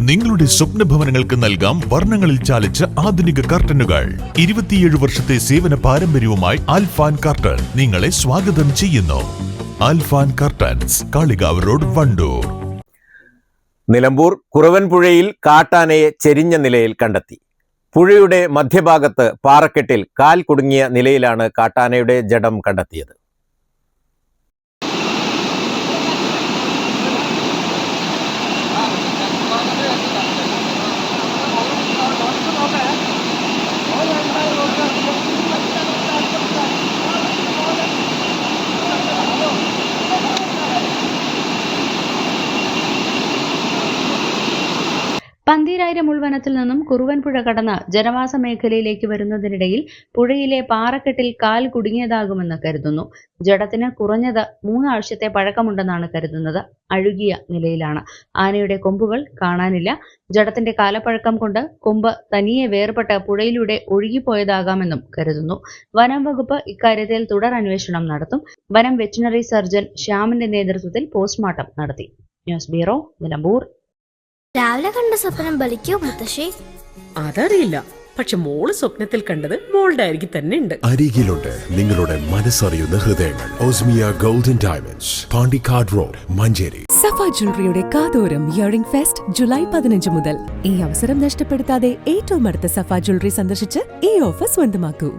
നിങ്ങളുടെ സ്വപ്ന ഭവനങ്ങൾക്ക് നൽകാം വർണങ്ങളിൽ ചാലിച്ച ആധുനിക കർട്ടനുകൾ. ഇരുപത്തിയേഴ് വർഷത്തെ സേവന പാരമ്പര്യവുമായി ആൽഫാൻ കർട്ടൻ നിങ്ങളെ സ്വാഗതം ചെയ്യുന്നു. Alfan curtains Kalikavu road Wandoor. Nilambur കുറവൻപുഴയിൽ കാട്ടാനയെ ചെരിഞ്ഞ നിലയിൽ കണ്ടെത്തി. പുഴയുടെ മധ്യഭാഗത്ത് പാറക്കെട്ടിൽ കാൽ കുടുങ്ങിയ നിലയിലാണ് കാട്ടാനയുടെ ജഡം കണ്ടെത്തിയത്. പന്തീരായിരം ഉൾവനത്തിൽ നിന്നും കുറുവൻപുഴ കടന്ന് ജനവാസ മേഖലയിലേക്ക് വരുന്നതിനിടയിൽ പുഴയിലെ പാറക്കെട്ടിൽ കാൽ കുടുങ്ങിയതാകുമെന്ന് കരുതുന്നു. ജഡത്തിന് കുറഞ്ഞത് മൂന്നാഴ്ചത്തെ പഴക്കമുണ്ടെന്നാണ് കരുതുന്നത്. അഴുകിയ നിലയിലാണ്. ആനയുടെ കൊമ്പുകൾ കാണാനില്ല. ജഡത്തിന്റെ കാലപ്പഴക്കം കൊണ്ട് കൊമ്പ് തനിയെ വേർപെട്ട് പുഴയിലൂടെ ഒഴുകിപ്പോയതാകാമെന്നും കരുതുന്നു. വനം വകുപ്പ് ഇക്കാര്യത്തിൽ തുടർ അന്വേഷണം നടത്തും. വനം വെറ്റിനറി സർജൻ ശ്യാമിന്റെ നേതൃത്വത്തിൽ പോസ്റ്റ്മോർട്ടം നടത്തി. News bureau Nilambur. രാവിലെ കണ്ട സ്വപ്നം ബലിക്കോ മുത്തശ്ശി? അതറിയില്ല. പക്ഷെ മോൾ സ്വപ്നത്തിൽ കണ്ടത് മോളുടെ അരികിൽ തന്നെ ഉണ്ട്. അരികിലുണ്ട് നിങ്ങളുടെ മനസ്സറിയുന്ന ഹൃദയങ്ങൾ. Osmia golden diamonds Pandikkad road Manjeri. Safa ജ്വല്ലറിയുടെ കാതോരം ഇയറിംഗ് ഫെസ്റ്റ് ജൂലൈ പതിനഞ്ച് മുതൽ. ഈ അവസരം നഷ്ടപ്പെടുത്താതെ ഏറ്റവും അടുത്ത സഫ ജ്വല്ലറി സന്ദർശിച്ച് ഈ ഓഫർ സ്വന്തമാക്കൂ.